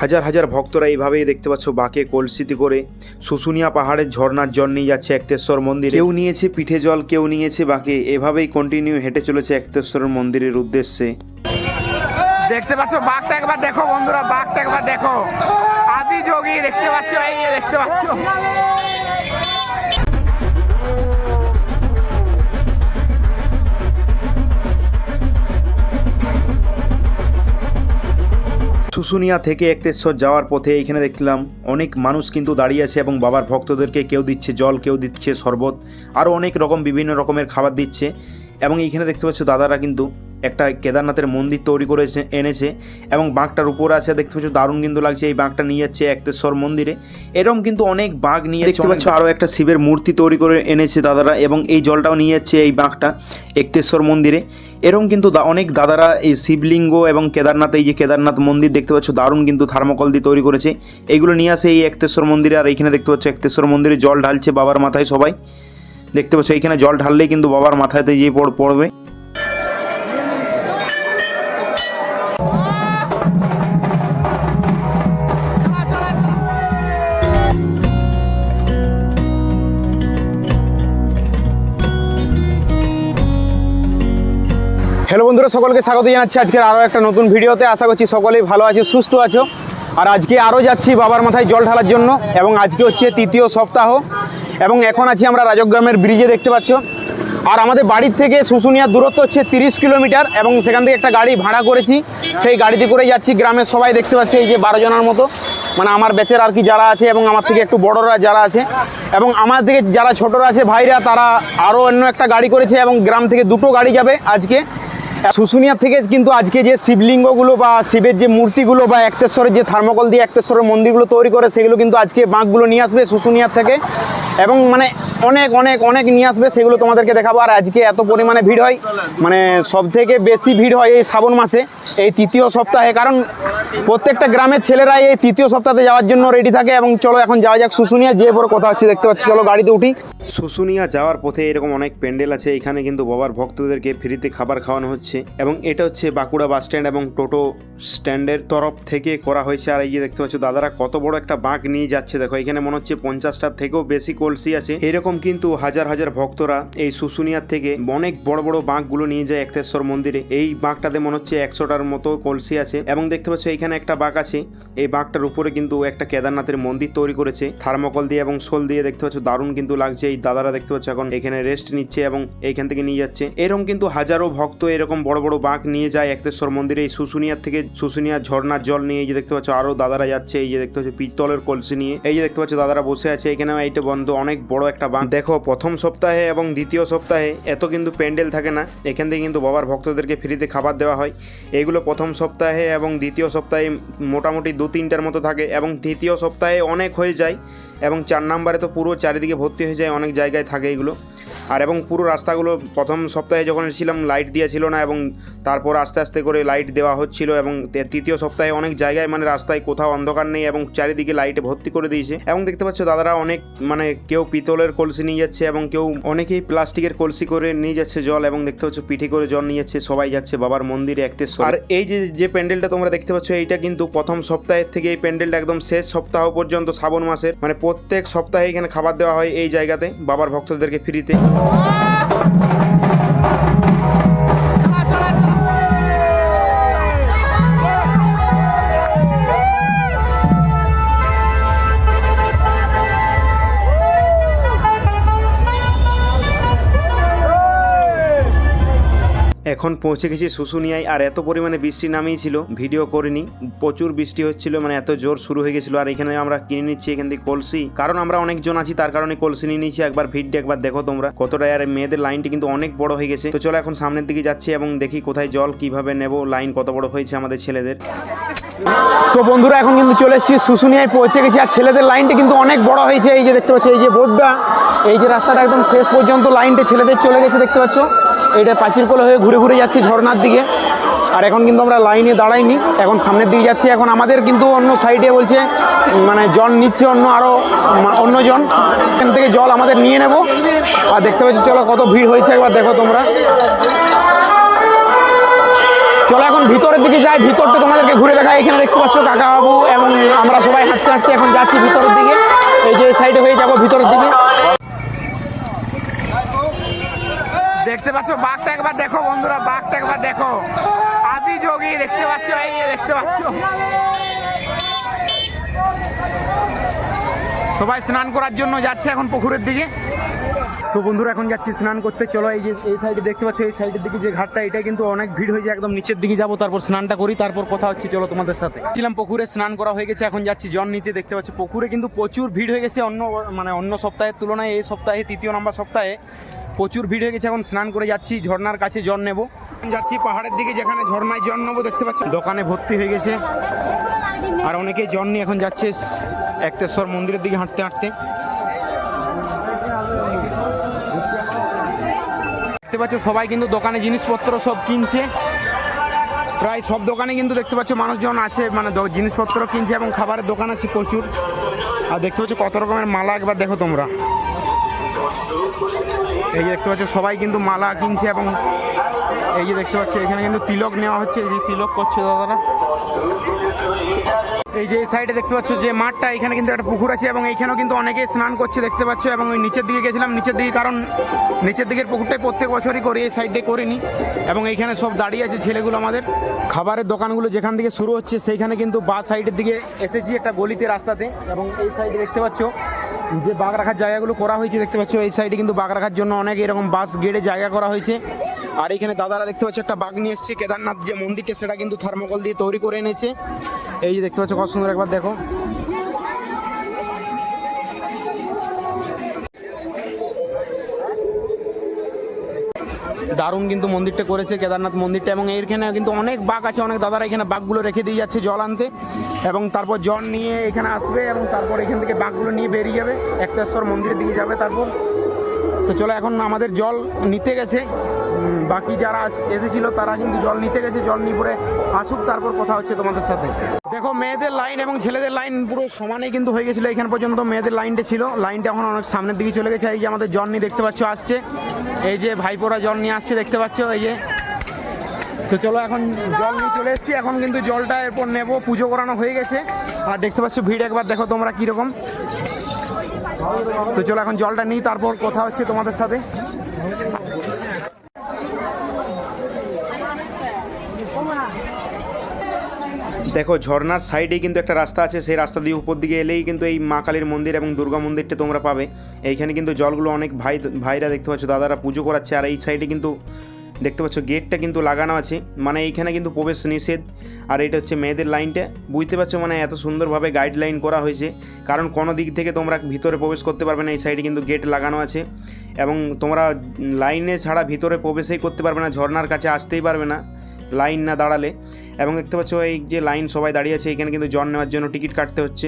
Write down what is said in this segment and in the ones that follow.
হাজার হাজার ভক্তরা এইভাবেই দেখতে পাচ্ছ বাঁকে কলসিতে করে শুশুনিয়া পাহাড়ের ঝর্নার জল নিয়ে যাচ্ছে একতেশ্বর মন্দির। কেউ নিয়েছে পিঠে জল, কেউ নিয়েছে বাঁকে, এভাবেই কন্টিনিউ হেঁটে চলেছে একতেশ্বর মন্দিরের উদ্দেশ্যে। দেখতে পাচ্ছ বাঘটা একবার দেখো বন্ধুরা বাঘটা একবার দেখো। আদি যোগী দেখতে পাচ্ছ, এই দেখতে পাচ্ছ। শুশুনিয়া থেকে একতেশ্বর যাওয়ার পথে এখানে দেখলাম অনেক মানুষ কিন্তু দাঁড়িয়ে আছে এবং বাবার ভক্তদেরকে কেউ দিচ্ছে জল, কেউ দিচ্ছে শরবত, আরও অনেক রকম বিভিন্ন রকমের খাবার দিচ্ছে। এবং এইখানে দেখতে পাচ্ছ দাদারা কিন্তু একটা কেদারনাথের মন্দির তৈরি করেছে এনেছে এবং বাঁকটার উপরে আছে দেখতে পাচ্ছ দারুণ কিন্তু লাগছে। এই বাঁকটা নিয়ে যাচ্ছে একতেশ্বর মন্দিরে। এরকম কিন্তু অনেক বাঘ নিয়ে দেখতে পাচ্ছ আরও একটা শিবের মূর্তি তৈরি করে এনেছে দাদারা এবং এই জলটাও নিয়ে যাচ্ছে এই বাঁকটা একতেশ্বর মন্দিরে। এরকম কিন্তু অনেক দাদারা এই শিবলিঙ্গ এবং কেদারনাথ এই যে কেদারনাথ মন্দির দেখতে পাচ্ছ দারুণ কিন্তু থার্মোকল দিয়ে তৈরি করেছে। এইগুলো নিয়ে আসে এই একতেশ্বর মন্দিরে আর এইখানে দেখতে পাচ্ছ একতেশ্বর মন্দিরে জল ঢালছে বাবার মাথায় সবাই। দেখতে পাচ্ছ, এইখানে জল ঢাললেই কিন্তু বাবার মাথাতে যে পড়- পড়বে। হ্যালো বন্ধুরা, সকলকে স্বাগত জানাচ্ছি আজকের আরও একটা নতুন ভিডিওতে। আশা করছি সকলেই ভালো আছো, সুস্থ আছো। আর আজকে আরও যাচ্ছি বাবার মাথায় জল ঢালার জন্য এবং আজকে হচ্ছে তৃতীয় সপ্তাহ। এবং এখন আছি আমরা রাজগ্রামের ব্রিজে, দেখতে পাচ্ছ। আর আমাদের বাড়ির থেকে শুশুনিয়ার দূরত্ব হচ্ছে তিরিশ কিলোমিটার এবং সেখান থেকে একটা গাড়ি ভাড়া করেছি। সেই গাড়িতে করে যাচ্ছি, গ্রামের সবাই দেখতে পাচ্ছ এই যে বারো জনের মতো। মানে আমার ব্যাচের আর কি যারা আছে এবং আমার থেকে একটু বড়রা যারা আছে। এবং আমার থেকে যারা ছোটরা আছে, ভাইরা, তারা আরও অন্য একটা গাড়ি করেছে এবং গ্রাম থেকে দুটো গাড়ি যাবে আজকে। শুশুনিয়া থেকে কিন্তু আজকে যে শিবলিঙ্গগুলো বা শিবের যে মূর্তিগুলো বা একতেশ্বরের যে থার্মোকল দিয়ে একতেশ্বরের মন্দিরগুলো তৈরি করে, সেগুলো কিন্তু আজকে বাঁকগুলো নিয়ে আসবে শুশুনিয়ার থেকে। এবং মানে অনেক অনেক অনেক নিয়ে আসবে, সেগুলো তোমাদেরকে দেখাবো। আর আজকে এত পরিমাণে ভিড় হয় মানে সব থেকে বেশি ভিড় হয় এই শ্রাবণ মাসে, এই তৃতীয় সপ্তাহে। কারণ প্রত্যেকটা গ্রামের ছেলেরাই এই তৃতীয় সপ্তাহে যাওয়ার জন্য রেডি থাকে এবং চলো এখন যাওয়া যাক শুশুনিয়া যে পর কথা হচ্ছে, দেখতে পাচ্ছি, চলো গাড়িতে উঠি। শুশুনিয়া যাওয়ার পথে এরকম অনেক প্যান্ডেল আছে, এখানে কিন্তু বাবার ভক্তদেরকে ফ্রিতে খাবার খাওয়ানো হচ্ছে। এবং এটা হচ্ছে বাঁকুড়া বাস স্ট্যান্ড এবং টোটো স্ট্যান্ডের তরফ থেকে করা হয়েছে। আর এই যে দেখতে পাচ্ছ, দাদারা কত বড় একটা বাঁক নিয়ে যাচ্ছে। দেখো, এখানে মনে হচ্ছে পঞ্চাশটার থেকেও বেশি কলসি আছে। এরকম কিন্তু হাজার হাজার ভক্তরা এই শুশুনিয়ার থেকে অনেক বড় বড় বাঁকগুলো নিয়ে যায় একতেশ্বর মন্দিরে। এই বাঁকটাতে মনে হচ্ছে একশোটার মতো কলসি আছে এবং দেখতে পাচ্ছ এখানে একটা বাঁক আছে। এই বাঁকটার উপরে কিন্তু একটা কেদারনাথের মন্দির তৈরি করেছে। থার্মোকল দিয়ে এবং শোল দিয়ে দেখতে পাচ্ছ দারুণ কিন্তু লাগছে। এই দাদারা দেখতে পাচ্ছ এখন এখানে রেস্ট নিচ্ছে এবং এইখান থেকে নিয়ে যাচ্ছে। এরকম কিন্তু হাজারো ভক্ত এরকম বড় বড় বাঁক নিয়ে যায় একতেশ্বর মন্দিরে। এই শুশুনিয়ার থেকে শুশুনিয়ার ঝর্ণার জল নিয়ে এই যে দেখতে পাচ্ছ আরও দাদারা যাচ্ছে। এই যে দেখতে পাচ্ছ পিতলের কলসি নিয়ে। এই যে দেখতে পাচ্ছ দাদারা বসে আছে। এখানে এইটা বন্ধ। অনেক বড় একটা দেখো, প্রথম সপ্তাহে এবং দ্বিতীয় সপ্তাহে এত কিন্তু প্যান্ডেল থাকে না। এখান থেকে কিন্তু বাবার ভক্তদেরকে ফ্রিতে খাবার দেওয়া হয়। এগুলো প্রথম সপ্তাহে এবং দ্বিতীয় সপ্তাহে মোটামুটি দু তিনটার মতো থাকে এবং তৃতীয় সপ্তাহে অনেক হয়ে যায়। এবং চার নাম্বারে তো পুরো চারিদিকে ভর্তি হয়ে যায়, অনেক জায়গায় থাকে এগুলো। আর এবং পুরো রাস্তাগুলো প্রথম সপ্তাহে যখন এসেছিলাম লাইট দেওয়া ছিল না এবং তারপর আস্তে আস্তে করে লাইট দেওয়া হচ্ছিল এবং তৃতীয় সপ্তাহে অনেক জায়গায় মানে রাস্তায় কোথাও অন্ধকার নেই এবং চারিদিকে লাইটে ভর্তি করে দিয়েছে। এবং দেখতে পাচ্ছ দাদারা অনেক মানে কেউ পিতলের কলসি নিয়ে যাচ্ছে এবং কেউ অনেকেই প্লাস্টিকের কলসি করে নিয়ে যাচ্ছে জল এবং দেখতে পাচ্ছ পিঠে করে জল নিয়ে যাচ্ছে, সবাই যাচ্ছে, বাবার মন্দিরে একতে আর এই যে যে প্যান্ডেলটা তোমরা দেখতে পাচ্ছ, এইটা কিন্তু প্রথম সপ্তাহের থেকে এই প্যান্ডেলটা একদম শেষ সপ্তাহ পর্যন্ত, শ্রাবণ মাসের মানে প্রত্যেক সপ্তাহে এখানে খাবার দেওয়া হয় এই জায়গাতে বাবার ভক্তদেরকে ফ্রিতে এখন পৌঁছে গেছি শুশুনিয়ায়। আর এত পরিমাণে বৃষ্টি নামিয়েছিল ভিডিও করিনি। প্রচুর বৃষ্টি হচ্ছিল মানে এত জোর শুরু হয়ে গেছিল। আর এখানে আমরা কিনে নিচ্ছি এখান থেকে কলসি। কারণ আমরা অনেকজন আছি, তার কারণে কলসি নিয়ে নিয়েছি। একবার ভিড়টা একবার দেখো তোমরা। কতটা আর মেয়েদের লাইনটি কিন্তু অনেক বড় হয়ে গেছে। তো চলো এখন সামনের দিকে যাচ্ছি এবং দেখি কোথায় জল কীভাবে নেব, লাইন কত বড় হয়েছে আমাদের ছেলেদের। তো বন্ধুরা, এখন কিন্তু চলে এসেছি শুশুনিয়ায়, পৌঁছে গেছি। আর ছেলেদের লাইনটা কিন্তু অনেক বড় হয়েছে। এই যে দেখতে পাচ্ছি, এই যে বোর্ডটা, এই যে রাস্তাটা একদম শেষ পর্যন্ত লাইনটা ছেলেদের চলে গেছে, দেখতে পাচ্ছ। এইটা পাঁচির কোলে হয়ে ঘুরে ঘুরে যাচ্ছি ঝর্নার দিকে। আর এখন কিন্তু আমরা লাইনে দাঁড়াইনি, এখন সামনের দিকে যাচ্ছি। এখন আমাদের কিন্তু অন্য সাইডে বলছে মানে জল নিচ্ছে অন্য আরও অন্য জন। এখান থেকে জল আমাদের নিয়ে নেব। আর দেখতে পাচ্ছি, চলো কত ভিড় হয়েছে, একবার দেখো তোমরা। চলো এখন ভিতরের দিকে যাই, ভিতরটা তোমাদেরকে ঘুরে দেখাই। এখানে দেখতে পাচ্ছ কাকা বাবু এবং আমরা সবাই হাঁটতে হাঁটতে এখন যাচ্ছি ভিতরের দিকে। এই যে সাইডে হয়ে যাব ভিতরের দিকে। দেখতে পাচ্ছ, বাঘটা একবার দেখো বন্ধুরা, বাঘটা একবার দেখো। আদি যোগী, দেখতে পাচ্ছ? এই দেখতে পাচ্ছ। সবাই স্নান করার জন্য যাচ্ছে এখন পুকুরের দিকে। তো বন্ধুরা, এখন যাচ্ছি স্নান করতে। চলো এই যে, এই সাইডে দেখতে পাচ্ছ, এই সাইডের দিকে যে ঘাটটা, এটা কিন্তু অনেক ভিড় হয়ে যায়, একদম নিচের দিকে যাব, তারপর স্নানটা করি, তারপর কথা হচ্ছে, চলো তোমাদের সাথে। ছিলাম পুকুরে, স্নান করা হয়ে গেছে, এখন যাচ্ছি জল নিতে, দেখতে পাচ্ছি, পুকুরে কিন্তু প্রচুর ভিড় হয়ে গেছে অন্য মানে অন্য সপ্তাহের তুলনায়, এই সপ্তাহে তৃতীয় নম্বর সপ্তাহে। প্রচুর ভিড় হয়ে গেছে এখন স্নান করে যাচ্ছি ঝর্নার কাছে জল নেব। যাচ্ছি পাহাড়ের দিকে যেখানে ঝর্নায় জল নেব দেখতে পাচ্ছি? দোকানে ভর্তি হয়ে গেছে। আর অনেকে জল নিয়ে এখন যাচ্ছে একতেশ্বর মন্দিরের দিকে হাঁটতে হাঁটতে। দেখতে পাচ্ছ সবাই কিন্তু দোকানে জিনিসপত্র সব কিনছে। প্রায় সব দোকানে কিন্তু দেখতে পাচ্ছ মানুষজন আছে মানে জিনিসপত্র কিনছে এবং খাবারের দোকান আছে প্রচুর। আর দেখতে পাচ্ছ কত রকমের মালা একবার দেখো তোমরা। এই যে দেখতে পাচ্ছ, সবাই কিন্তু মালা কিনছে এবং এই যে দেখতে পাচ্ছ, এখানে কিন্তু তিলক নেওয়া হচ্ছে, এই যে তিলক করছে দাদারা। এই যে এই সাইডে দেখতে পাচ্ছ, যে মাঠটা, এখানে কিন্তু একটা পুকুর আছে এবং এইখানেও কিন্তু অনেকে স্নান করছে দেখতে পাচ্ছ এবং ওই নিচের দিকে গেছিলাম, নিচের দিকে কারণ নিচের দিকের পুকুরটাই প্রত্যেক বছরই করি, এই সাইডে করিনি। এবং এইখানে সব দাঁড়িয়ে আছে ছেলেগুলো আমাদের। খাবারের দোকানগুলো যেখান থেকে শুরু হচ্ছে, সেইখানে কিন্তু বা সাইডের দিকে এসেছি একটা গলিতে রাস্তাতে এবং এই সাইডে দেখতে পাচ্ছ যে বাঘ রাখার জায়গাগুলো করা হয়েছে, দেখতে পাচ্ছ এই সাইডে কিন্তু বাঘ রাখার জন্য অনেক এরকম বাস গেড়ে জায়গা করা হয়েছে। আর এখানে দাদারা দেখতে পাচ্ছ একটা বাঘ নিয়ে এসছে, কেদারনাথ যে মন্দিরটা সেটা কিন্তু থার্মোকল দিয়ে তৈরি করে এনেছে। এই যে দেখতে পাচ্ছ, কত সুন্দর একবার দেখো। দারুণ কিন্তু মন্দিরটা করেছে কেদারনাথ মন্দিরটা এবং এইখানে কিন্তু অনেক বাঘ আছে, অনেক দাদারা এখানে বাঘগুলো রেখে দিয়ে যাচ্ছে জল আনতে এবং তারপর জল নিয়ে এখানে আসবে এবং তারপর এখান থেকে বাঘগুলো নিয়ে বেরিয়ে যাবে, একটেশ্বর মন্দিরের দিকে যাবে তারপর। তো চলো এখন আমাদের জল নিতে গেছে। বাকি যারা এসেছিল তারা কিন্তু জল নিতে গেছে, জল নিয়ে পরে আসুক, তারপর কথা হচ্ছে তোমাদের সাথে। দেখো, মেয়েদের লাইন এবং ছেলেদের লাইন পুরো সমানেই কিন্তু হয়ে গেছিল এখান পর্যন্ত। মেয়েদের লাইনটা ছিল লাইনটা এখন অনেক সামনের দিকে চলে গেছে। এই যে আমাদের জল নিয়ে দেখতে পাচ্ছ, আসছে। এই যে ভাইপোরা জল নিয়ে আসছে, দেখতে পাচ্ছ? এই যে। তো চলো এখন জল নিয়ে চলে এসেছি। এখন কিন্তু জলটা এরপর নেব, পুজো করানো হয়ে গেছে। আর দেখতে পাচ্ছ, ভিড় একবার, দেখো তোমরা কীরকম। তো চলো এখন জলটা নিই, তারপর কথা হচ্ছে তোমাদের সাথে। দেখো ঝর্নার সাইডেই কিন্তু একটা রাস্তা আছে, সেই রাস্তা দিয়ে উপর দিকে এলেই কিন্তু এই মা কালীর মন্দির এবং দুর্গা মন্দিরটা তোমরা পাবে। এইখানে কিন্তু জলগুলো অনেক ভাই, ভাইরা দেখতে পাচ্ছ, দাদারা পুজো করাচ্ছে, আর এই সাইডে কিন্তু দেখতে পাচ্ছ, গেটটা কিন্তু লাগানো আছে। মানে এইখানে কিন্তু প্রবেশ নিষেধ, আর এটা হচ্ছে মেয়েদের লাইনটা বুঝতে পারছ মানে এত সুন্দরভাবে গাইডলাইন করা হয়েছে, কারণ কোনো দিক থেকে তোমরা ভিতরে প্রবেশ করতে পারবে না, এই সাইডে কিন্তু গেট লাগানো আছে। এবং তোমরা লাইনে ছাড়া ভিতরে প্রবেশই করতে পারবে না ঝর্নার কাছে আসতেই পারবে না। লাইন না দাঁড়ালে। এবং দেখতে পাচ্ছ এই যে লাইন সবাই দাঁড়িয়ে আছে, এখানে কিন্তু জল নেওয়ার জন্য টিকিট কাটতে হচ্ছে।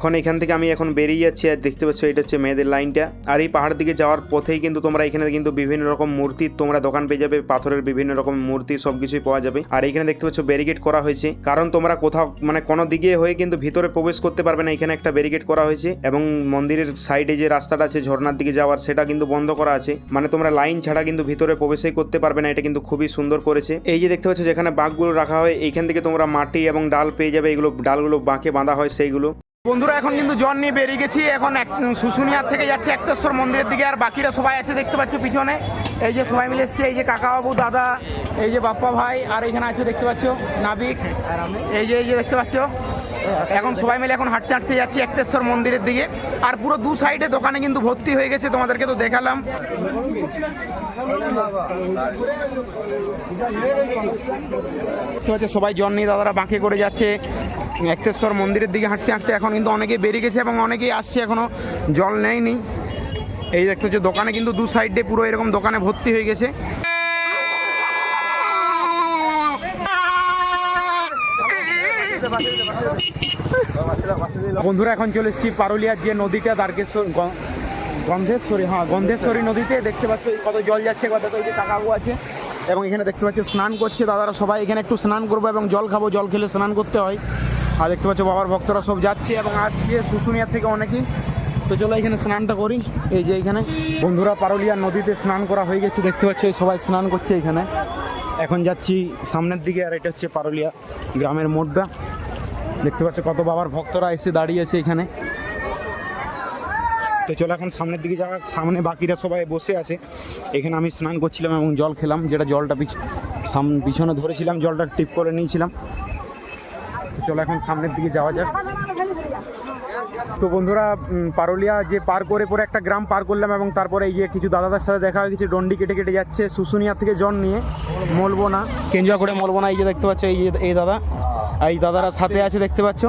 এখন এখান থেকে আমি এখন বেরিয়ে যাচ্ছি আর দেখতে পাচ্ছ এটা হচ্ছে মেয়েদের লাইনটা। আর এই পাহাড় দিকে যাওয়ার পথেই কিন্তু তোমরা এখানে কিন্তু বিভিন্ন রকম মূর্তির তোমরা দোকান পেয়ে যাবে, পাথরের বিভিন্ন রকম মূর্তি সব কিছুই পাওয়া যাবে। আর এখানে দেখতে পাচ্ছ ব্যারিকেড করা হয়েছে। কারণ তোমরা কোথাও মানে কোনো দিকে হয়ে কিন্তু ভিতরে প্রবেশ করতে পারবে না। এখানে একটা ব্যারিকেড করা হয়েছে এবং মন্দিরের সাইডে যে রাস্তাটা আছে ঝর্ণার দিকে যাওয়ার, সেটা কিন্তু বন্ধ করা আছে। মানে তোমরা লাইন ছাড়া কিন্তু ভিতরে প্রবেশই করতে পারবে না। এটা কিন্তু খুবই সুন্দর করেছে। এই যে দেখতে পাচ্ছ যেখানে বাঘগুলো রাখা হয়, এইখান থেকে তোমরা মাটি এবং ডাল পেয়ে যাবে। এগুলো, ডালগুলো বাঁকে বাঁধা হয় সেইগুলো। বন্ধুরা, এখন কিন্তু জল নিয়ে বেরিয়ে গেছি। এখন এক শুশুনিয়ার থেকে যাচ্ছে একতেশ্বর মন্দিরের দিকে, আর বাকিরা সবাই আছে, দেখতে পাচ্ছ পিছনে। এই যে সবাই মিলে এসছে, এই যে কাকাবাবু, দাদা, এই যে বাপ্পা ভাই, আর এখানে আছে, দেখতে পাচ্ছ, নাবিক। এই যে এই যে, দেখতে পাচ্ছ। এখন সবাই মিলে এখন হাঁটতে হাঁটতে যাচ্ছি একতেশ্বর মন্দিরের দিকে। আর পুরো দু সাইডে দোকানে কিন্তু ভর্তি হয়ে গেছে, তোমাদেরকে তো দেখালাম। সবাই জল নিয়ে দাদারা বাঁকে করে যাচ্ছে। একতেশ্বর মন্দিরের দিকে হাঁটতে হাঁটতে এখন কিন্তু অনেকেই বেরিয়ে গেছে এবং অনেকেই আসছে, এখনও জল নেয়নি। এই দেখতে হচ্ছে দোকানে কিন্তু দু সাইডে পুরো এরকম দোকানে ভর্তি হয়ে গেছে। বন্ধুরা, এখন চলে এসেছি পারুলিয়ার যে নদীটা, দ্বারকেশ্বর গন্ধেশ্বরী হ্যাঁ গন্ধেশ্বরী নদীতে। দেখতে পাচ্ছ কত জল যাচ্ছে, কত তৈরি কাকাবু আছে। এবং এখানে দেখতে পাচ্ছ স্নান করছে, দাদারা সবাই এখানে একটু স্নান করব এবং জল খাব, জল খেলে স্নান করতে হয়। আর দেখতে পাচ্ছ বাবার ভক্তরা সব যাচ্ছে এবং আসছে শুশুনিয়া থেকে অনেকেই। তো চলো এখানে স্নানটা করি। এই যে এখানে। বন্ধুরা, পারুলিয়া নদীতে স্নান করা হয়ে গেছে, দেখতে পাচ্ছ সবাই স্নান করছে এখানে। এখন যাচ্ছি সামনের দিকে, আর এটা হচ্ছে পারুলিয়া গ্রামের মোড়টা। দেখতে পাচ্ছ কত বাবার ভক্তরা এসে দাঁড়িয়ে আছে এখানে। তো চলো এখন সামনের দিকে যাওয়া সামনে বাকিরা সবাই বসে আছে। এখানে আমি স্নান করছিলাম এবং জল খেলাম, যেটা জলটা পিছনে ধরেছিলাম, জলটা টিপ করে নিয়েছিলাম। চলো এখন সামনের দিকে যাওয়া যাক। তো বন্ধুরা পারুলিয়া যে পার করে পরে একটা গ্রাম পার করলাম এবং তারপরে এই যে কিছু দাদাদের সাথে দেখা হয়ে গেছে ডন্ডি কেটে কেটে যাচ্ছে শুশুনিয়া থেকে জন নিয়ে। মলবো না। কেঞ্জুয়া করে মলবো না এই যে দেখতে পাচ্ছ এই যে এই দাদা। এই দাদারা সাথে আছে দেখতে পাচ্ছ।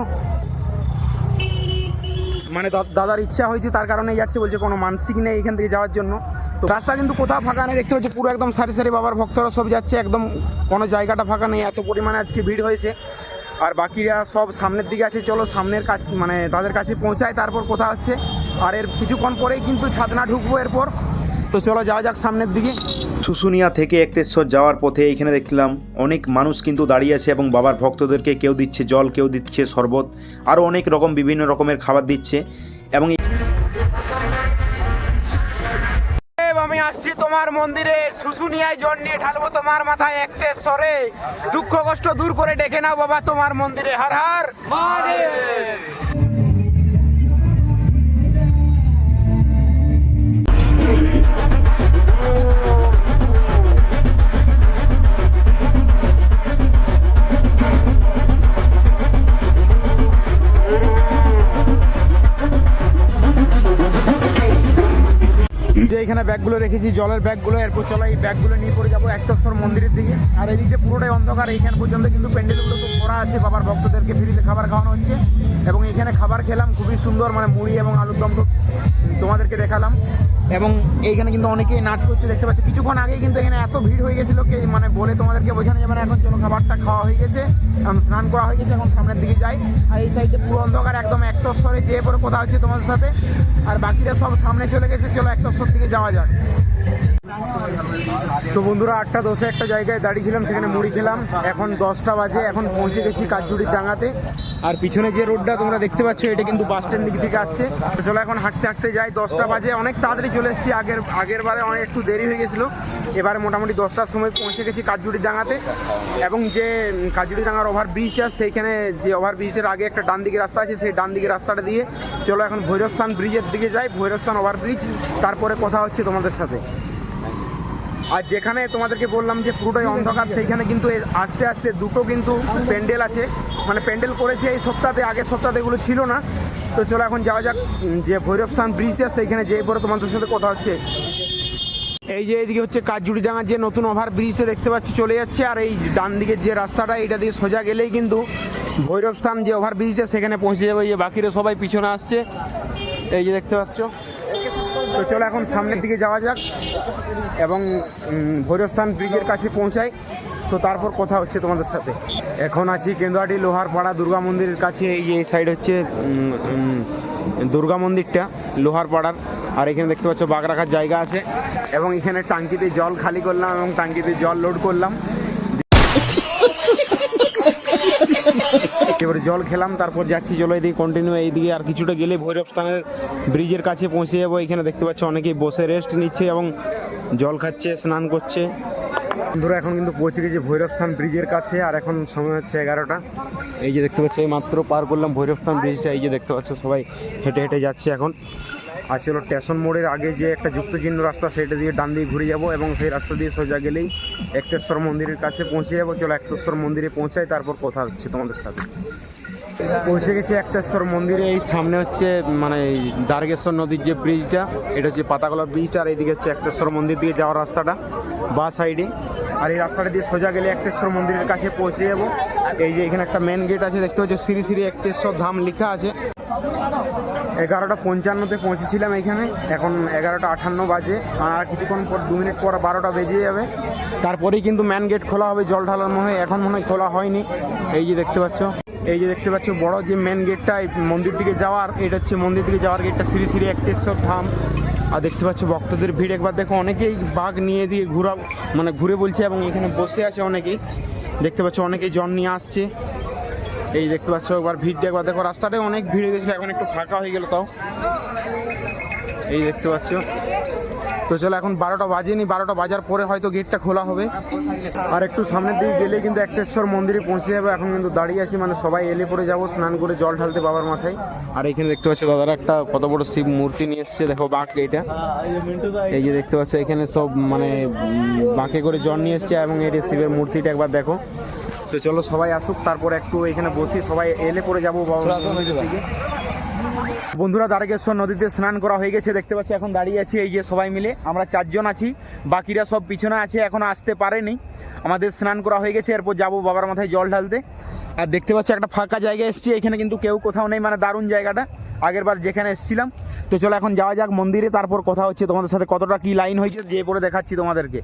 মানে দাদার ইচ্ছা হয়েছে তার কারণেই যাচ্ছে বলছে কোনো মানসিক নেই এখান থেকে যাওয়ার জন্য। তো রাস্তা কিন্তু কোথাও ফাঁকা নেই দেখতে পাচ্ছি পুরো একদম সারি সারি বাবার ভক্তরা সব যাচ্ছে একদম কোনো জায়গাটা ফাঁকা নেই এত পরিমাণে আজকে ভিড় হয়েছে। আর বাকিরা সব সামনের দিকে আছে, চলো সামনের কাছ মানে তাদের কাছে পৌঁছায়, তারপর কোথা হচ্ছে। আর এর কিছুক্ষণ পরেই কিন্তু ছাদনা ঢুকবো এরপর। তো চলো যাওয়া যাক সামনের দিকে। শুশুনিয়া থেকে একতেশ্বর যাওয়ার পথে এখানে দেখলাম অনেক মানুষ কিন্তু দাঁড়িয়ে আছে এবং বাবার ভক্তদেরকে কেউ দিচ্ছে জল, কেউ দিচ্ছে শরবত, আরও অনেক রকম, বিভিন্ন রকমের খাবার দিচ্ছে এবং আসছি তোমার মন্দিরে। শুশুনিয়ায় জল নিয়ে ঢালবো তোমার মাথায় একতে স্বরে দুঃখ কষ্ট দূর করে ডেকে নাও বাবা তোমার মন্দিরে। হার হার। যে এখানে ব্যাগগুলো রেখেছি, জলের ব্যাগগুলো, এরপর চলো এই ব্যাগগুলো নিয়ে পড়ে যাব একটেশ্বর মন্দিরের দিকে। আর এদিকে পুরোটাই অন্ধকার, এইখান পর্যন্ত কিন্তু প্যান্ডেলগুলো তো করা আছে, বাবার ভক্তদেরকে ফ্রিতে খাবার খাওয়ানো হচ্ছে। এবং এখানে খাবার খেলাম, খুবই সুন্দর মানে মুড়ি এবং আলুর দম তোমাদেরকে দেখালাম। এবং এইখানে কিন্তু অনেকেই নাচ করছে, দেখতে পাচ্ছি, কিছুক্ষণ আগেই কিন্তু এখানে এত ভিড় হয়ে গেছিল কে মানে বলে তোমাদেরকে বোঝানো যাবে না, এখন চলো খাবারটা খাওয়া হয়ে গেছে স্নান করা হয়ে গেছে, এখন সামনের দিকে যাই। আর এই সাইডে পুরো অন্ধকার, একদম একতস্বরে যেয়ে পরে কথা হচ্ছে তোমাদের সাথে। আর বাকিরা সব সামনে চলে গেছে, চলো একতস্বর দিকে যাওয়া যাক। তো বন্ধুরা, আটটা দশে একটা জায়গায় দাঁড়িয়েছিলাম, সেখানে মুড়ি খেলাম। এখন দশটা বাজে, এখন পৌঁছে গেছি কাজজুড়ির ডাঙাতে। আর পিছনে যে রোডটা তোমরা দেখতে পাচ্ছ, এটা কিন্তু বাস স্ট্যান্ড দিক থেকে আসছে। চলো এখন হাঁটতে হাঁটতে যাই, দশটা বাজে, অনেক তাড়াতাড়ি চলে এসেছি। আগের আগের বারে অনেক একটু দেরি হয়ে গেছিল। এবারে মোটামুটি দশটার সময় পৌঁছে গেছি কাজজুড়ির ডাঙাতে এবং যে কাজজুড়ি ডাঙার ওভার ব্রিজটা সেইখানে যে ওভার ব্রিজের আগে একটা ডান দিকে রাস্তা আছে, সেই ডান দিকে রাস্তাটা দিয়ে চলো এখন ভৈরবস্থান ব্রিজের দিকে যাই। ভৈরবস্থান ওভার ব্রিজ তারপরে কথা হচ্ছে তোমাদের সাথে। আর যেখানে তোমাদেরকে বললাম যে পুরোটাই অন্ধকার, সেইখানে কিন্তু আস্তে আস্তে দুটো কিন্তু প্যান্ডেল আছে। মানে প্যান্ডেল করেছে এই সপ্তাহে আগের সপ্তাহে এগুলো ছিল না। তো চলো এখন যাওয়া যাক যে ভৈরবস্থান ব্রিজটা সেইখানে যেয়ে পরে তোমাদের সাথে কথা হচ্ছে। এই যে এইদিকে হচ্ছে কাজজুড়ি ডাঙার যে নতুন ওভার ব্রিজটা দেখতে পাচ্ছি, চলে যাচ্ছে। আর এই ডান দিকের যে রাস্তাটা, এটা দিয়ে সোজা গেলেই কিন্তু ভৈরব স্থান যে ওভার ব্রিজটা, সেখানে পৌঁছে যাবে। যে বাকিরা সবাই পিছনে আসছে। এই যে দেখতে পাচ্ছ। তো চলো এখন সামনের দিকে যাওয়া যাক এবং ভৈরব ভৈরবস্থান ব্রিজের কাছে পৌঁছাই। তো তারপর কথা হচ্ছে তোমাদের সাথে। এখন আছি কেন্দ্রহাটি লোহারপাড়া দুর্গা মন্দিরের কাছে, এই যে সাইড হচ্ছে দুর্গা মন্দিরটা, লোহারপাড়ার। আর এখানে দেখতে পাচ্ছ বাঘ রাখার জায়গা আছে। এবং এখানে টাঙ্কিতে জল খালি করলাম এবং টাঙ্কিতে জল লোড করলাম। এবারে জল খেলাম, তারপর যাচ্ছি, চলো এদিকে কন্টিনিউ এইদিকে আর কিছুটা গেলে ভৈরবস্থানের ব্রিজের কাছে পৌঁছে যাব। এখানে দেখতে পাচ্ছ অনেকেই বসে রেস্ট নিচ্ছে এবং জল খাচ্ছে, স্নান করছে। বন্ধুরা, এখন কিন্তু পৌঁছে গেছি ভৈরবস্থান ব্রিজের কাছে, আর এখন সময় হচ্ছে এগারোটা। এই যে দেখতে পাচ্ছি মাত্র পার করলাম ভৈরবস্থান ব্রিজটা, এই যে দেখতে পাচ্ছ, সবাই হেঁটে হেঁটে যাচ্ছে এখন। আর চলো, স্টেশন মোড়ের আগে যে একটা যুক্ত চিহ্ন রাস্তা, সেটা দিয়ে ডান দিয়ে ঘুরে যাব, এবং সেই রাস্তা দিয়ে সোজা গেলেই একটেশ্বর মন্দিরের কাছে পৌঁছে যাব। চলো, একটেশ্বর মন্দিরে পৌঁছাই, তারপর কথা হচ্ছে তোমাদের সাথে। পৌঁছে গেছি একটেশ্বর মন্দিরে, এই সামনে হচ্ছে মানে দ্বারগেশ্বর নদীর যে ব্রিজটা এটা হচ্ছে পাতাগোলা ব্রিজ আর এইদিকে হচ্ছে একটেশ্বর মন্দির দিয়ে যাওয়ার রাস্তাটা, বা সাইডে আর এই রাস্তাটা দিয়ে সোজা গেলে একটেশ্বর মন্দিরের কাছে পৌঁছে যাব। এই যে এখানে একটা মেন গেট আছে, দেখতে পাচ্ছ, শ্রী শ্রী একটেশ্বর ধাম লেখা আছে। এগারোটা পঞ্চান্নতে পৌঁছেছিলাম এখানে। এখন এগারোটা আটান্ন বাজে। আর কিছুক্ষণ পর, দু মিনিট পর বারোটা বেজে যাবে। তারপরেই কিন্তু ম্যান গেট খোলা হবে, জল ঢালার মনে হয়। এখন মনে হয় খোলা হয়নি। এই যে দেখতে পাচ্ছ, এই যে দেখতে পাচ্ছ, বড় যে মেন গেটটা মন্দির দিকে যাওয়ার, এটা হচ্ছে মন্দির দিকে যাওয়ার গেটটা শ্রী শ্রী একটেশ্বর ধাম। আর দেখতে পাচ্ছ, ভক্তদের ভিড়। একবার দেখো, অনেকেই বাঘ নিয়ে দিয়ে ঘুরা মানে ঘুরে বলছে, এবং এখানে বসে আছে অনেকেই। দেখতে পাচ্ছ, অনেকেই জন নিয়ে আসছে। এই দেখতে পাচ্ছ, একবার ভিড়টা একবার দেখো রাস্তাটায় অনেক ভিড় হয়ে গেছিল, এখন একটু ফাঁকা হয়ে গেল তাও। এই দেখতে পাচ্ছ। তো চলো, এখন বারোটা বাজেনি, বারোটা বাজার পরে হয়তো গেটটা খোলা হবে। আর একটু সামনের দিকে গেলে কিন্তু একটেশ্বর মন্দিরে পৌঁছে যাবে, এখন কিন্তু দাঁড়িয়ে আছি মানে সবাই এলে পরে যাব, স্নান করে জল ঢালতে বাবার মাথায়। আর এখানে দেখতে পাচ্ছ, দাদারা একটা কত বড় শিব মূর্তি নিয়ে এসছে, দেখো বাঁক এইটা। এই যে দেখতে পাচ্ছ, এখানে সব মানে বাঁকে করে জল নিয়ে এসছে, এবং এটা শিবের মূর্তিটা একবার দেখো। তো চলো সবাই আসুক তারপর একটু এখানে বসি সবাই এলে পরে যাব বন্ধুরা দ্বারকেশ্বর নদীতে স্নান করা হয়ে গেছে দেখতে পাচ্ছি এখন দাঁড়িয়ে আছি এই যে সবাই মিলে। আমরা চারজন আছি বাকিরা সব পিছনে আছে এখন আসতে পারেনি। আমাদের স্নান করা হয়ে গেছে এরপর যাব বাবার মাথায় জল ঢালতে। আর দেখতে পাচ্ছি একটা ফাঁকা জায়গায় এসেছি এখানে কিন্তু কেউ কোথাও নেই মানে দারুণ জায়গাটা। আগের বার যেখানে এসেছিলাম। তো চলো এখন যাওয়া যাক মন্দিরে তারপর কথা হচ্ছে তোমাদের সাথে কতটা কি লাইন হয়েছে যে পরে দেখাচ্ছি তোমাদেরকে।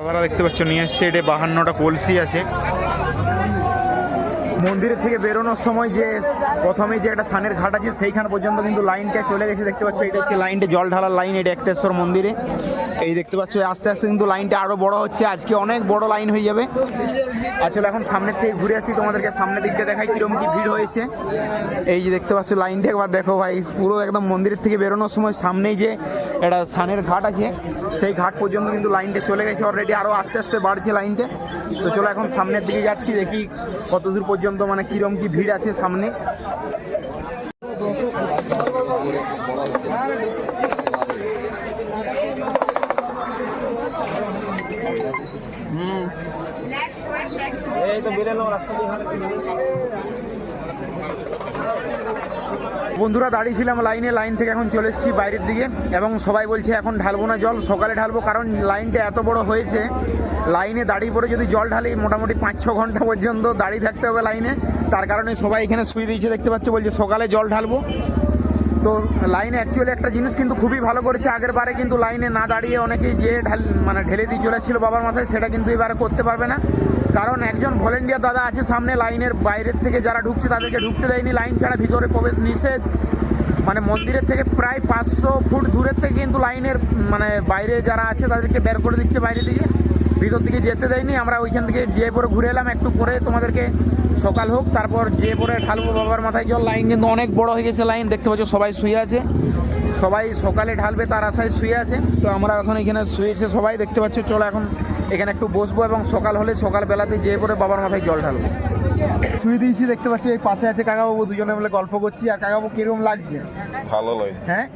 দাদারা দেখতে পাচ্ছ নিয়ে এসছে এটা বাহান্নটা কলসি আছে। মন্দিরের থেকে বেরোনোর সময় যে প্রথমে যে একটা সানের ঘাট আছে, সেইখান পর্যন্ত কিন্তু লাইনটা চলে গেছে, দেখতে পাচ্ছ, এটা হচ্ছে লাইনটা জল ঢালার লাইন, এটা একতেশ্বর মন্দিরে। এই দেখতে পাচ্ছ, আস্তে আস্তে কিন্তু লাইনটা আরও বড় হচ্ছে। আজকে অনেক বড় লাইন হয়ে যাবে। আসলে এখন সামনের থেকে ঘুরে আসি, তোমাদেরকে সামনের দিকটা দেখাই কীরকম কি ভিড় হয়েছে। এই যে দেখতে পাচ্ছ, লাইনটা একবার দেখো ভাই, পুরো একদম মন্দিরের থেকে বেরোনোর সময় সামনেই যে একটা সানের ঘাট আছে, সেই ঘাট পর্যন্ত কিন্তু লাইনটা চলে গেছে অলরেডি আরও আস্তে আস্তে বাড়ছে লাইনটা। তো চলো এখন সামনের দিকে যাচ্ছি, দেখি কত দূর পর্যন্ত মানে কিরম কি ভিড় আছে সামনে। বন্ধুরা দাঁড়িয়েছিলাম লাইনে, লাইন থেকে এখন চলে এসেছি বাইরের দিকে এবং সবাই বলছে এখন ঢালবো না জল, সকালে ঢালবো কারণ লাইনটা এত বড় হয়েছে। লাইনে দাঁড়িয়ে পড়ে যদি জল ঢালি, মোটামুটি পাঁচ ছ ঘণ্টা পর্যন্ত দাঁড়িয়ে থাকতে হবে লাইনে। তার কারণে সবাই এখানে শুয়ে দিয়েছে, দেখতে পাচ্ছ, বলছে সকালে জল ঢালবো। তো লাইনে অ্যাকচুয়ালি একটা জিনিস কিন্তু খুবই ভালো করেছে। আগের বারে কিন্তু লাইনে না দাঁড়িয়ে অনেকেই যে ঢাল মানে ঢেলে দিয়ে চলেছিল বাবার মাথায়, সেটা কিন্তু এবারে করতে পারবে না। কারণ একজন ভলেন্টিয়ার দাদা আছে সামনে লাইনের বাইরের থেকে যারা ঢুকছে, তাদেরকে ঢুকতে দেয়নি। লাইন ছাড়া ভিতরে প্রবেশ নিষেধ। মানে মন্দিরের থেকে প্রায় পাঁচশো ফুট দূরের থেকে কিন্তু লাইনের মানে বাইরে যারা আছে, তাদেরকে বের করে দিচ্ছে বাইরে দিকে ভিতর দিকে যেতে দেয়নি আমরা ওইখান থেকে যেয়ে পরে ঘুরে এলাম একটু পরে তোমাদেরকে সকাল হোক তারপর যে পরে ঢালবো বাবার মাথায় জল। লাইন কিন্তু অনেক বড় হয়ে গেছে লাইন দেখতে পাচ্ছ সবাই শুয়ে আছে। সবাই সকালে ঢালবে তার আশায় শুয়ে আছে। তো আমরা এখন এখানে শুয়েছে সবাই দেখতে পাচ্ছ চলো এখন এখানে একটু বসবো এবং সকাল হলে সকালবেলাতে যেয়ে পরে বাবার মাথায় জল ঢালবো। শুয়ে দিয়েছি দেখতে পাচ্ছি এই পাশে আছে কাকাবাবু দুজনে মিলে গল্প করছি। আর কাকাবাবু কীরকম লাগছে? ভালো লাগে হ্যাঁ?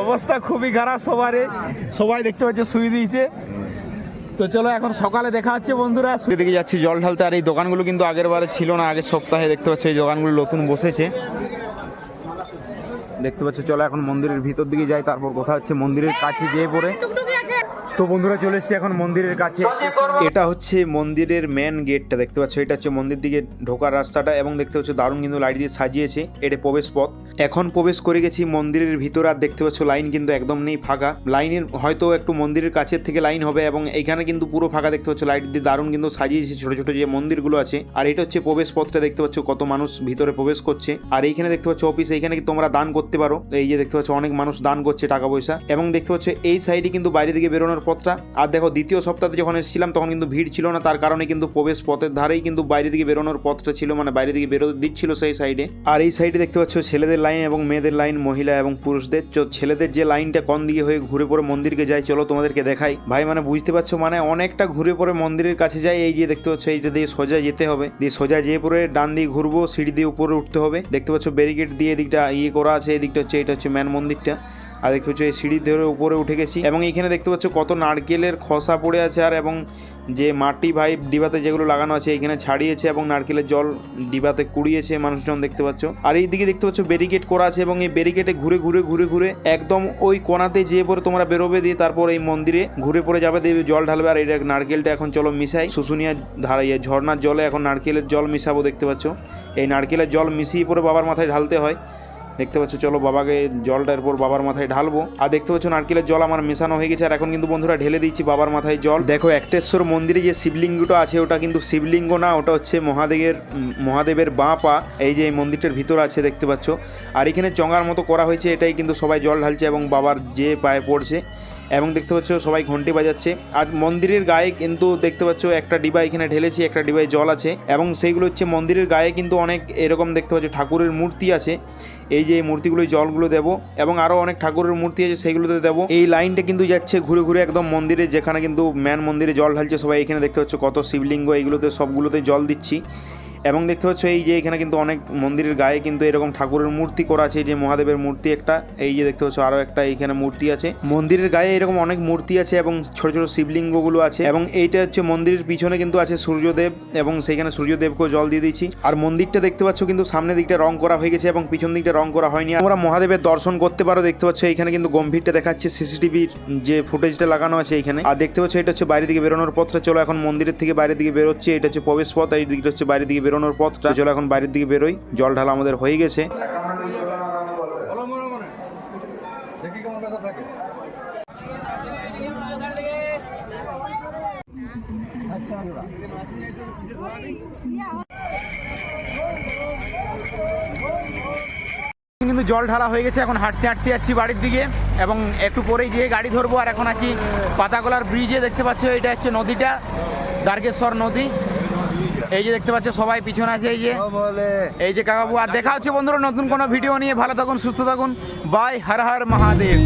অবস্থা খুবই খারাপ সবারে সবাই দেখতে পাচ্ছে, শুয়ে দিয়েছে। তো চলো, এখন সকালে দেখা হচ্ছে বন্ধুরা। দিকে যাচ্ছি, জল ঢালতে। আর এই দোকানগুলো কিন্তু আগের বারে ছিল না, আগের সপ্তাহে দেখতে পাচ্ছি, এই দোকানগুলো নতুন বসেছে। দেখতে পাচ্ছ, চলো, এখন মন্দিরের ভিতর দিকে যাই, তারপর কথা হচ্ছে মন্দিরের কাছে যেয়ে পড়ে। তো বন্ধুরা চলে এসেছি এখন মন্দিরের কাছে। এটা হচ্ছে মন্দিরের মেন গেটটা দেখতে পাচ্ছ? এটা হচ্ছে মন্দির দিকে ঢোকার রাস্তাটা এবং দেখতে পাচ্ছ দারুণ কিন্তু লাইট দিয়ে সাজিয়েছে। এটা প্রবেশ পথ। এখন প্রবেশ করে গেছি মন্দিরের ভিতরে আর দেখতে পাচ্ছ লাইন কিন্তু একদম নেই ফাঁকা। লাইনের হয়তো একটু মন্দিরের কাছের থেকে লাইন হবে এবং এখানে কিন্তু পুরো ফাঁকা দেখতে পাচ্ছ। লাইট দিয়ে দারুণ কিন্তু সাজিয়েছে ছোট ছোট যে মন্দিরগুলো আছে। আর এটা হচ্ছে প্রবেশ পথটা, দেখতে পাচ্ছ কত মানুষ ভিতরে প্রবেশ করছে। আর এইখানে দেখতে পাচ্ছ অফিস এইখানে তোমরা দান করতে পারো? এই যে দেখতে পাচ্ছ অনেক মানুষ দান করছে টাকা পয়সা। এবং দেখতে পাচ্ছ এই সাইডে কিন্তু বাইরে দিকে বেরোনোর পথটা আর দেখো, দ্বিতীয় সপ্তাহে যখন এসেছিলাম, তখন কিন্তু ভিড় ছিল না। তার কারণে কিন্তু প্রবেশ পথের ধারেই কিন্তু বাইরে দিকে বেরোনোর পথটা ছিল মানে বাইরে দিকে বেরোতে দিচ্ছিল সেই সাইডে আর এই সাইডে দেখতে পাচ্ছ, ছেলেদের লাইন এবং মেয়েদের লাইন মহিলা এবং পুরুষদের। ছেলেদের যে লাইনটা কোন দিকে হয়ে ঘুরে পরে মন্দিরকে যায়, চলো তোমাদেরকে দেখাই। ভাই মানে বুঝতে পারছ মানে অনেকটা ঘুরে পরে মন্দিরের কাছে যাই, এই যে দেখতে পাচ্ছ, এইটা দিয়ে সোজা যেতে হবে। দিয়ে সোজা যেয়ে পরে ডান দিয়ে ঘুরবো, সিঁড়ি দিয়ে উপরে উঠতে হবে। দেখতে পাচ্ছ ব্যারিকেড দিয়ে এদিকটা ইয়ে করা আছে, এদিকটা হচ্ছে, এটা হচ্ছে ম্যান মন্দিরটা। আর দেখতে এই সিঁড়ি ধরে উপরে উঠে গেছি। এবং এখানে দেখতে পাচ্ছ কত নারকেলের খসা পড়ে আছে আর এবং যে মাটি ভাই ডিবাতে যেগুলো লাগানো আছে এখানে ছাড়িয়েছে এবং নারকেলের জল ডিবাতে কুড়িয়েছে মানুষজন দেখতে পাচ্ছ। আর এই দিকে দেখতে পাচ্ছ ব্যারিকেড করা আছে এবং এই ব্যারিকেডে ঘুরে ঘুরে ঘুরে ঘুরে একদম ওই কোনাতে যেয়ে পরে তোমরা বেরোবে দিয়ে তারপর এই মন্দিরে ঘুরে পড়ে যাবে দিয়ে জল ঢালবে আর এটা নারকেলটা এখন চলো মিশাই। শুশুনিয়া ধারা ইয়ে ঝর্নার জলে এখন নারকেলের জল মিশাবো দেখতে পাচ্ছ। এই নারকেলের জল মিশিয়ে পরে বাবার মাথায় ঢালতে হয়। দেখতে পাচ্ছ, চলো বাবাকে জলটা এরপর বাবার মাথায় ঢালবো। আর দেখতে পাচ্ছ, নারকেলের জল আমার মেশানো হয়ে গেছে, আর এখন কিন্তু বন্ধুরা ঢেলে দিচ্ছি বাবার মাথায় জল। দেখো, একতেশ্বর মন্দিরে যে শিবলিঙ্গটা আছে, ওটা কিন্তু শিবলিঙ্গ না, ওটা হচ্ছে মহাদেবের মহাদেবের বাঁ পা এই যে এই মন্দিরটার ভিতর আছে, দেখতে পাচ্ছ। আর এখানে চঙ্গার মতো করা হয়েছে, এটাই কিন্তু সবাই জল ঢালছে এবং বাবার যে পায়ে পড়ছে এবং দেখতে পাচ্ছ সবাই ঘন্টি বাজাচ্ছে। আর মন্দিরের গায়ে কিন্তু দেখতে পাচ্ছ একটা ডিবা এখানে ঢেলেছি, একটা ডিবায় জল আছে এবং সেইগুলো হচ্ছে মন্দিরের গায়ে কিন্তু অনেক এরকম দেখতে পাচ্ছ ঠাকুরের মূর্তি আছে। এই যে মূর্তিগুলো জলগুলো দেবো এবং আরও অনেক ঠাকুরের মূর্তি আছে সেইগুলোতে দেবো। এই লাইনটা কিন্তু যাচ্ছে ঘুরে ঘুরে একদম মন্দিরে যেখানে কিন্তু ম্যান মন্দিরে জল ঢালছে সবাই এখানে দেখতে পাচ্ছ কত শিবলিঙ্গ, এইগুলোতে সবগুলোতে জল দিচ্ছি। এবং দেখতে পাচ্ছ এই যে এখানে কিন্তু অনেক মন্দিরের গায়ে কিন্তু এরকম ঠাকুরের মূর্তি করা আছে যে মহাদেবের মূর্তি একটা, এই যে দেখতে পাচ্ছ আরও একটা এইখানে মূর্তি আছে। মন্দিরের গায়ে এরকম অনেক মূর্তি আছে এবং ছোট ছোট শিবলিঙ্গগুলো আছে এবং এইটা হচ্ছে মন্দিরের পিছনে কিন্তু আছে সূর্যদেব এবং সেইখানে সূর্যদেবকেও জল দিয়ে দিচ্ছি আর মন্দিরটা দেখতে পাচ্ছ কিন্তু সামনের দিকটা রং করা হয়ে গেছে এবং পিছন দিকটা রং করা হয়নি। আমরা মহাদেবের দর্শন করতে পারো, দেখতে পাচ্ছ এখানে কিন্তু গম্ভীরটা দেখাচ্ছে সিসিটিভির যে ফুটেজটা লাগানো আছে এখানে। আর দেখতে পাচ্ছ এটা হচ্ছে বাইরে দিকে বেরোনোর পথটা। চলো এখন মন্দিরের থেকে বাইরের দিকে বেরোচ্ছে, এটা হচ্ছে প্রবেশ পথ, আর এই দিকটা হচ্ছে বাইরের দিকে বেরোনোর পথটা। চলো এখন বাইরের দিকে বেরোই। জল ঢালা আমাদের হয়ে গেছে। কিন্তু জল ঢালা হয়ে গেছে। এখন হাঁটতে হাঁটতে যাচ্ছি বাড়ির দিকে এবং একটু পরেই যেয়ে গাড়ি ধরবো। আর এখন আছি পাতাগোলার ব্রিজে। দেখতে পাচ্ছ, এটা হচ্ছে নদীটা গার্গেশ্বর নদী। এই যে দেখতে পাচ্ছ সবাই পিছনে আছে এই যে। এই যে কাকাবু আর দেখা হচ্ছে বন্ধুরা নতুন কোনো ভিডিও নিয়ে। ভালো থাকুন সুস্থ থাকুন। বাই হর হর মহাদেব।